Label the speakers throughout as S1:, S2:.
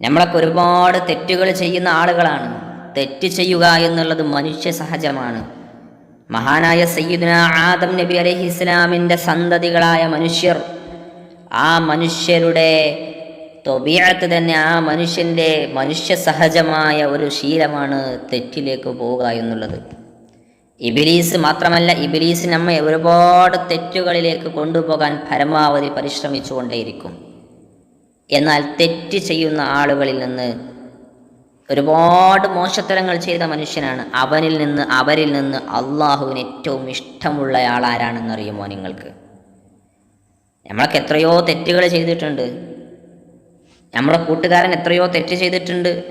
S1: നമ്മളൊക്കെ ഒരുപാട് തെറ്റുകൾ ചെയ്യുന്ന ആളുകളാണ്. തെറ്റ് ചെയ്യുക എന്നുള്ളത് മനുഷ്യ സഹജമാണ്. മഹാനായ സയ്യിദുന ആദം നബി അലഹി ഇസ്ലാമിന്റെ സന്തതികളായ മനുഷ്യർ ആ മനുഷ്യരുടെ തൊബിയത്ത് തന്നെ ആ മനുഷ്യന്റെ മനുഷ്യ സഹജമായ ഒരു ശീലമാണ് തെറ്റിലേക്ക് പോവുക എന്നുള്ളത്. ഇബിലീസ് മാത്രമല്ല ഇബിലീസ് നമ്മെ ഒരുപാട് തെറ്റുകളിലേക്ക് കൊണ്ടുപോകാൻ പരമാവധി പരിശ്രമിച്ചുകൊണ്ടേയിരിക്കും. എന്നാൽ തെറ്റ് ചെയ്യുന്ന ആളുകളിൽ നിന്ന് ഒരുപാട് മോശത്തരങ്ങൾ ചെയ്ത മനുഷ്യനാണ്. അവനിൽ നിന്ന് അവരിൽ നിന്ന് അള്ളാഹുവിന് ഏറ്റവും ഇഷ്ടമുള്ള ആളാരാണെന്നറിയുമോ നിങ്ങൾക്ക്? നമ്മളൊക്കെ എത്രയോ തെറ്റുകൾ ചെയ്തിട്ടുണ്ട്. നമ്മുടെ കൂട്ടുകാരൻ എത്രയോ തെറ്റ് ചെയ്തിട്ടുണ്ട്.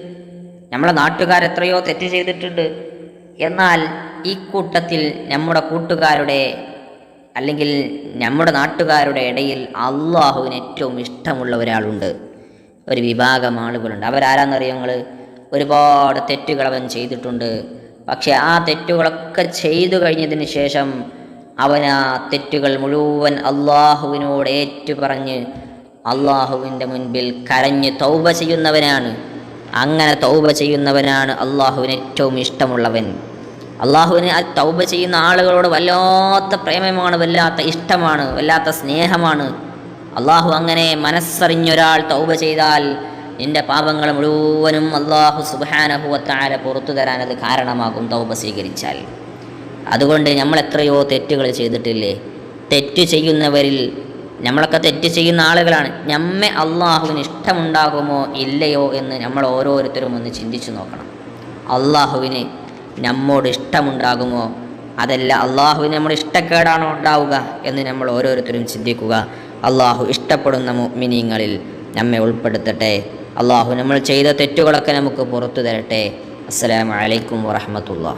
S1: നമ്മളെ നാട്ടുകാർ എത്രയോ തെറ്റ് ചെയ്തിട്ടുണ്ട്. എന്നാൽ ഈ കൂട്ടത്തിൽ നമ്മുടെ കൂട്ടുകാരുടെ അല്ലെങ്കിൽ നമ്മുടെ നാട്ടുകാരുടെ ഇടയിൽ അള്ളാഹുവിന് ഏറ്റവും ഇഷ്ടമുള്ള ഒരാളുണ്ട്. ഒരു വിഭാഗം ആളുകളുണ്ട്. അവരാരാന്നറിയോ നിങ്ങൾ ഒരുപാട് തെറ്റുകൾ അവൻ ചെയ്തിട്ടുണ്ട്. പക്ഷെ ആ തെറ്റുകളൊക്കെ ചെയ്തു കഴിഞ്ഞതിന് ശേഷം അവൻ ആ തെറ്റുകൾ മുഴുവൻ അള്ളാഹുവിനോട് ഏറ്റുപറഞ്ഞ് അള്ളാഹുവിന്റെ മുൻപിൽ കരഞ്ഞ് തൗബ ചെയ്യുന്നവനാണ്. അങ്ങനെ തൗബ ചെയ്യുന്നവനാണ് അള്ളാഹുവിന് ഏറ്റവും ഇഷ്ടമുള്ളവൻ. അള്ളാഹുവിന് തൗബ ചെയ്യുന്ന ആളുകളോട് വല്ലാത്ത പ്രേമമാണ് വല്ലാത്ത ഇഷ്ടമാണ് വല്ലാത്ത സ്നേഹമാണ്. അള്ളാഹു അങ്ങനെ മനസ്സറിഞ്ഞൊരാൾ തൗബ ചെയ്താൽ നിന്റെ പാപങ്ങൾ മുഴുവനും അള്ളാഹു സുബാനഹുവത്താര പുറത്തു തരാൻ അത് കാരണമാകും തൗബ സ്വീകരിച്ചാൽ. അതുകൊണ്ട് നമ്മൾ എത്രയോ തെറ്റുകൾ ചെയ്തിട്ടില്ലേ? തെറ്റ് ചെയ്യുന്നവരിൽ നമ്മളൊക്കെ തെറ്റ് ചെയ്യുന്ന ആളുകളാണ്. നമ്മെ അള്ളാഹുവിന് ഇഷ്ടമുണ്ടാകുമോ ഇല്ലയോ എന്ന് നമ്മൾ ഓരോരുത്തരും ഒന്ന് ചിന്തിച്ചു നോക്കണം. അള്ളാഹുവിന് നമ്മോട് ഇഷ്ടമുണ്ടാകുമോ? അതല്ല അള്ളാഹുവിന് നമ്മുടെ ഇഷ്ടക്കേടാണോ ഉണ്ടാവുക എന്ന് നമ്മൾ ഓരോരുത്തരും ചിന്തിക്കുക. അള്ളാഹു ഇഷ്ടപ്പെടുന്ന മിനിങ്ങളിൽ നമ്മെ ഉൾപ്പെടുത്തട്ടെ. അള്ളാഹു നമ്മൾ ചെയ്ത തെറ്റുകളൊക്കെ നമുക്ക് പുറത്തു തരട്ടെ. അസ്സലാമു അലൈക്കും വറഹമത്തുള്ള